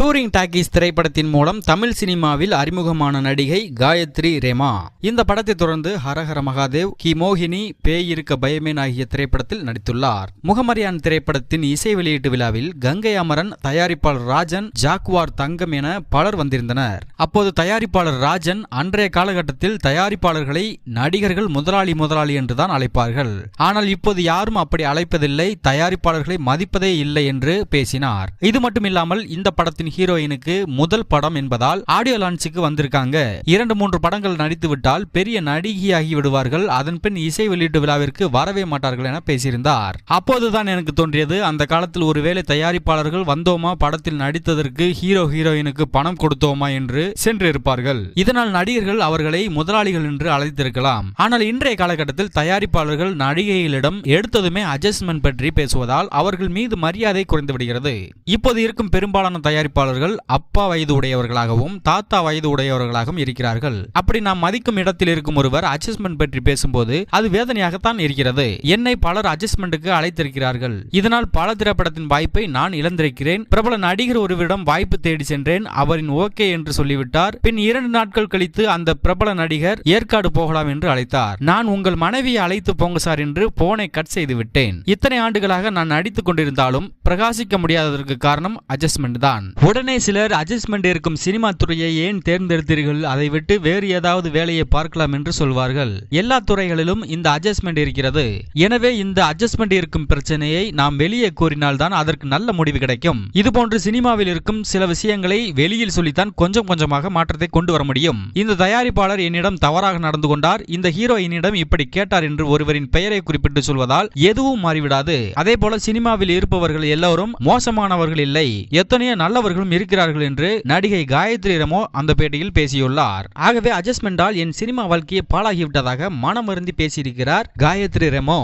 Touring talkies திரைப்படத்தின் மூலம் தமிழ் சினிமாவில் அறிமுகமான நடிகை காயத்ரி ரேமா. இந்த படத்தை தொடர்ந்து ஹரஹர மகாதேவ் கி மோகினி பேய் இருக்க பயமேன் ஆகிய திரைப்படத்தில் நடித்துள்ளார். முகமரியான் திரைப்படத்தின் இசை வெளியீட்டு விழாவில் கங்கை அமரன் தயாரிப்பாளர் ராஜன் ஜாக்வார் தங்கம் என பலர் வந்திருந்தனர். அப்போது தயாரிப்பாளர் ராஜன் அன்றைய காலகட்டத்தில் தயாரிப்பாளர்களை நடிகர்கள் முதலாளி முதலாளி என்றுதான் அழைப்பார்கள். ஆனால் இப்போது யாரும் அப்படி அழைப்பதில்லை தயாரிப்பாளர்களை மதிப்பதே இல்லை என்று பேசினார். இது மட்டுமில்லாமல் இந்த படத்தின் ஹீரோயினுக்கு முதல் படம் என்பதால் ஆடியோ லான்ச்சுக்கு வந்திருக்காங்க. இரண்டு மூன்று படங்கள் நடித்து விட்டால் பெரிய நடிகையாகி விடுவார்கள். அதன் பின் இசை வெளியீட்டு விழாவிற்கு வரவே மாட்டார்கள் என பேசியிருந்தார். அப்போதுதான் எனக்கு தோன்றியது அந்த காலத்தில் ஒருவேளை தயாரிப்பாளர்கள் வந்தோமா படத்தில் நடித்ததற்கு ஹீரோ ஹீரோயினுக்கு பணம் கொடுத்தோமா என்று சென்றிருப்பார்கள். இதனால் நடிகர்கள் அவர்களை முதலாளிகள் என்று அழைத்திருக்கலாம். ஆனால் இன்றைய காலகட்டத்தில் தயாரிப்பாளர்கள் நடிகைகளிடம் எடுத்ததுமே அட்ஜஸ்ட்மெண்ட் பற்றி பேசுவதால் அவர்கள் மீது மரியாதை குறைந்து விடுகிறது. இப்போது இருக்கும் பெரும்பாலான தயாரிப்பு தயாரிப்பாளர்கள் அப்பா வயது உடையவர்களாகவும் தாத்தா வயது உடையவர்களாகவும் இருக்கிறார்கள். அப்படி நாம் மதிக்கும் இடத்தில் இருக்கும் ஒருவர் அட்ஜஸ்ட்மெண்ட் பற்றி பேசும்போது அது வேதனையாகத்தான் இருக்கிறது. என்னை பலர் அட்ஜஸ்ட்மெண்ட்டுக்கு அழைத்திருக்கிறார்கள். இதனால் பல திரைப்படத்தின் வாய்ப்பை நான் இழந்திருக்கிறேன். பிரபல நடிகர் ஒருவரிடம் வாய்ப்பு தேடி சென்றேன். அவரின் ஓகே என்று சொல்லிவிட்டார். பின் இரண்டு நாட்கள் கழித்து அந்த பிரபல நடிகர் ஏற்காடு போகலாம் என்று அழைத்தார். நான் உங்கள் மனைவியை அழைத்து போங்க சார் என்று போனை கட் செய்து விட்டேன். இத்தனை ஆண்டுகளாக நான் நடித்துக் கொண்டிருந்தாலும் பிரகாசிக்க முடியாததற்கு காரணம் அட்ஜஸ்ட்மெண்ட் தான். உடனே சிலர் அட்ஜஸ்ட்மெண்ட் இருக்கும் சினிமா துறையை ஏன் தேர்ந்தெடுத்தீர்கள்? அதை விட்டு வேறு ஏதாவது வேலையை பார்க்கலாம் என்று சொல்வார்கள். எல்லா துறைகளிலும் இந்த அட்ஜஸ்ட்மெண்ட் இருக்கிறது. எனவே இந்த அட்ஜஸ்ட்மெண்ட் இருக்கும் பிரச்சனையை நாம் வெளியே கூறினால்தான் அதற்கு நல்ல முடிவு கிடைக்கும். இதுபோன்று சினிமாவில் இருக்கும் சில விஷயங்களை வெளியில் சொல்லித்தான் கொஞ்சம் கொஞ்சமாக மாற்றத்தை கொண்டு வர முடியும். இந்த தயாரிப்பாளர் என்னிடம் தவறாக நடந்து கொண்டார். இந்த ஹீரோயினிடம் இப்படி கேட்டார் என்று ஒருவரின் பெயரை குறிப்பிட்டு சொல்வதால் எதுவும் மாறிவிடாது. அதே போல சினிமாவில் இருப்பவர்கள் எல்லோரும் மோசமானவர்கள் இல்லை. எத்தனையோ நல்லவர்கள் நடிகர்களும் இருக்கிறார்கள் என்று நடிகை காயத்ரி ரெமோ அந்த பேட்டியில் பேசியுள்ளார். ஆகவே அட்ஜஸ்ட்மெண்டால் என் சினிமா வாழ்க்கையை பாழாகிவிட்டதாக மனமருந்தி பேசியிருக்கிறார் காயத்ரி ரெமோ.